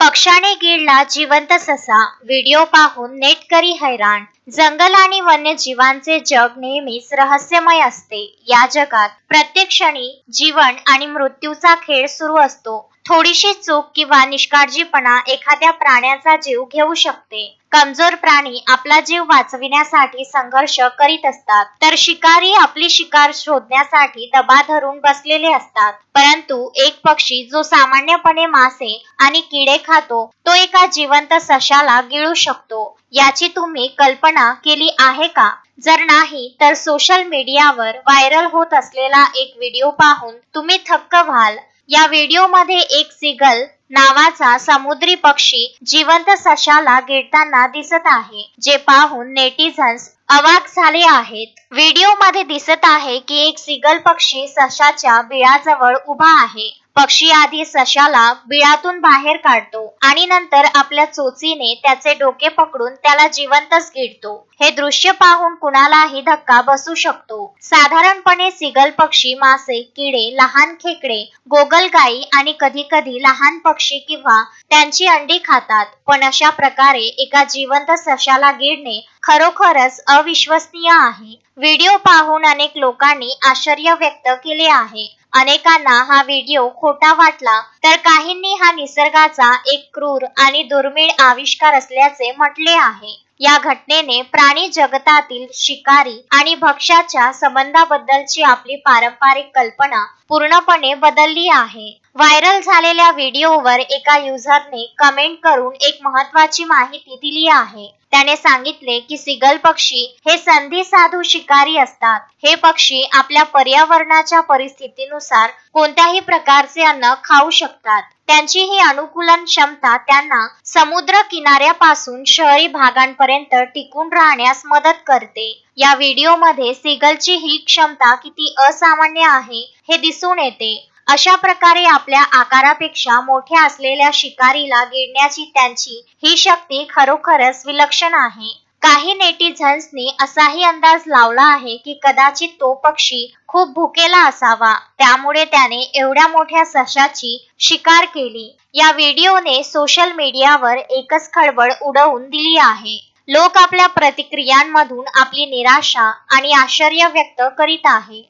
पक्षाने गिळला जिवंत ससा. व्हिडिओ पाहून नेटकरी हैराण. जंगल आणि वन्यजीवांचे जग नेहमीच रहस्यमय असते. या जगात प्रत्येक क्षणी जीवन आणि मृत्यूचा खेळ सुरू असतो. थोडीशी चूक किंवा निष्काळजीपणा एखाद्या प्राण्याचा जीव घेऊ शकते. कमजोर प्राणी आपला जीव वाचविण्यासाठी संघर्ष करीत असतात. तर शिकारी आपली शिकार शोधण्यासाठी दबा धरून बसलेले असतात. परंतु एक पक्षी जो सामान्यपणे मासे आणि किडे खातो तो एका जिवंत सशाला गिळू शकतो. याची तुम्ही कल्पना केली आहे का? जर नाही तर सोशल मीडियावर व्हायरल होत असलेला एक व्हिडिओ पाहून तुम्ही थक्क व्हाल. या व्हिडिओमध्ये एक सिगल नावाचा समुद्री पक्षी जिवंत सशाला गिळताना दिसत आहे जे पाहून नेटिझन्स अवाक झाले आहेत. व्हिडिओमध्ये दिसत आहे की एक सिगल पक्षी सशाच्या बिळाजवळ उभा आहे. पक्षी आधी सशाला बिळातून बाहेर काढतो आणि नंतर आपल्या चोचीने त्याचे डोके पकडून त्याला जिवंतच गिळतो. हे दृश्य पाहून कुणालाही धक्का बसू शकतो. साधारणपणे सिगल पक्षी मासे किडे लहान खेकडे गोगलगाई आणि कधी कधी लहान पक्षी किंवा त्यांची अंडी खातात. पण अशा प्रकारे एका जिवंत सशाला गिळणे खरोखरच अविश्वसनीय आहे. व्हिडिओ पाहून अनेक लोकांनी आश्चर्य व्यक्त केले आहे. अनेकांना हा व्हिडिओ खोटा वाटला तर काहींनी हा निसर्गाचा एक क्रूर आणि दुर्मिळ आविष्कार असल्याचे म्हटले आहे. या घटनेने प्राणी जगतातील शिकारी आणि भक्ष्याच्या संबंधाबद्दलची आपली पारंपरिक कल्पना पूर्णपणे बदलली आहे. व्हायरल झालेल्या व्हिडिओवर एका युजरने कमेंट करून एक महत्वाची माहिती दिली आहे. त्याने सांगितले की सिगल पक्षी हे संधी साधू शिकारी असतात. हे पक्षी आपल्या पर्यावरणाच्या परिस्थितीनुसार कोणत्याही प्रकारचे अन्न खाऊ शकतात. त्यांची ही अनुकूलन क्षमता त्यांना समुद्र किनाऱ्यापासून शहरी भागांपर्यंत टिकून राहण्यास मदत करते. या व्हिडिओमध्ये सिगलची ही क्षमता किती असामान्य आहे हे दिसून येते. अशा प्रकारे आपल्या आकारापेक्षा मोठ्या असलेल्या शिकारीला गिळण्याची त्यांची ही शक्ती खरोखरच विलक्षण आहे. काही नेटिझन्सनी असाही अंदाज लावला आहे की कदाचित तो पक्षी खूप भुकेला असावा. त्यामुळे त्याने एवढ्या मोठ्या सशाची शिकार केली. या व्हिडिओने सोशल मीडियावर एकच खळबळ उडवून दिली आहे. लोक आपल्या प्रतिक्रियांमधून आपली निराशा आणि आश्चर्य व्यक्त करीत आहे.